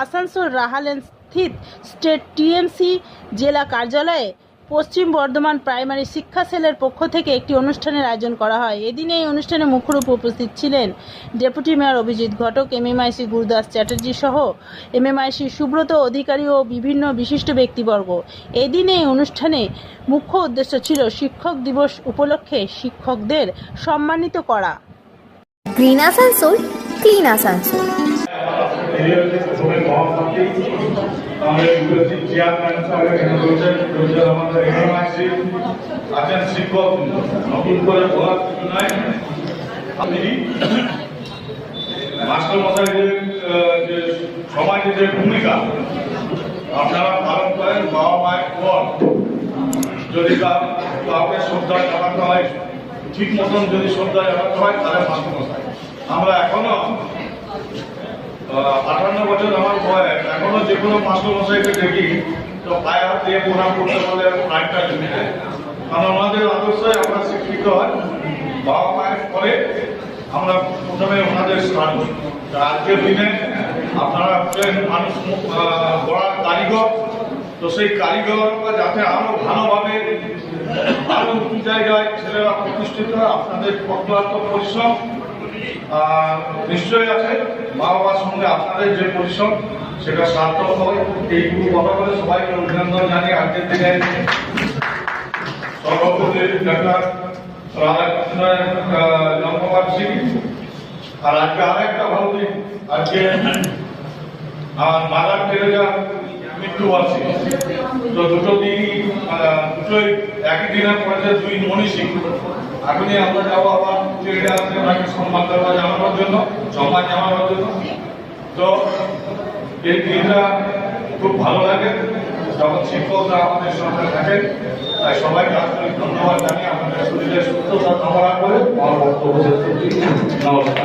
আসানসোল রাহালেন স্থিত state TMC জেলা কার্যালয়ে পশ্চিম বর্ধমান প্রাইমারি শিক্ষা সেলের পক্ষ থেকে একটি অনুষ্ঠানের আয়োজন করা হয়। এদিন এই অনুষ্ঠানে মুখ্যরূপে উপস্থিত ছিলেন deputy mayor Abhijit Ghatak, MMIC Gurudas Chatterjee সহ এমএমআইসি সুব্রত অধিকারী ও বিভিন্ন বিশিষ্ট ব্যক্তিবর্গ। এদিন এই অনুষ্ঠানে মুখ্য উদ্দেশ্য ছিল শিক্ষক দিবস উপলক্ষে শিক্ষকদের সম্মানিত করা। Green Asansol, clean Asansol. প্রথমে আমাদের উপস্থিত চেয়ারম্যান সাহেব এখানে নতুন করে বলার কিছু নাই যে সমাজে যে ভূমিকা, আপনারা পালন করেন বাবা মায়ের পর। যদি কাউকে শ্রদ্ধা জানাতে হয়, ঠিক মতন যদি শ্রদ্ধা জানাতে হয়, তাহলে মাস্টার মশাই আমরা এখনও আটান্ন বছর আমার বয়স এখনও যে কোনো মাস্টার মশাইকে দেখি। তো পায়ে হাত দিয়ে প্রণাম করতে বলে প্রাণটা জমে যায় কারণ আমাদের আদর্শে আমরা শিক্ষিত হয়, বাবা মায়ের পরে আমরা প্রথমে ওনাদের স্নান আজকের দিনে আপনারা হচ্ছেন মানুষ গড়ার কারিগর। তো সেই কারিগররা যাতে আরও ভালোভাবে, আরও উঁচু জায়গায় ছেলেরা প্রতিষ্ঠিত আপনাদের অক্লান্ত পরিশ্রম নিশ্চয়ই আছে। মা বাবার সঙ্গে আপনাদের যে পরিশ্রম, সেটা সার্থক হবে। এইটুকু কথা বলে সবাইকে অভিনন্দন জানিয়ে আজকের দিনে সর্বপ্রতি ডাক্তার রাধাকৃষ্ণের আর আজকে আরেকটা ভালো দিন। আজকে আর মাদার টেরেজা মৃত্যুবার্ষিকী তো দুটো দিন দুটোই একই দিনের পরে দুই মনীষী। এখনই আমরা যাব আবার টেরেজা আছে, ওনাকে সম্মান দেওয়া, জানানোর জন্য সম্মান জানানোর জন্য। তো এই দিনটা খুব ভালো লাগে। যখন শিক্ষকরা আমাদের সঙ্গে থাকেন, তাই সবাইকে আন্তরিক ধন্যবাদ জানিয়ে আমাদের শরীরের সুস্থতা কামনা করে আমার বক্তব্য নমস্কার।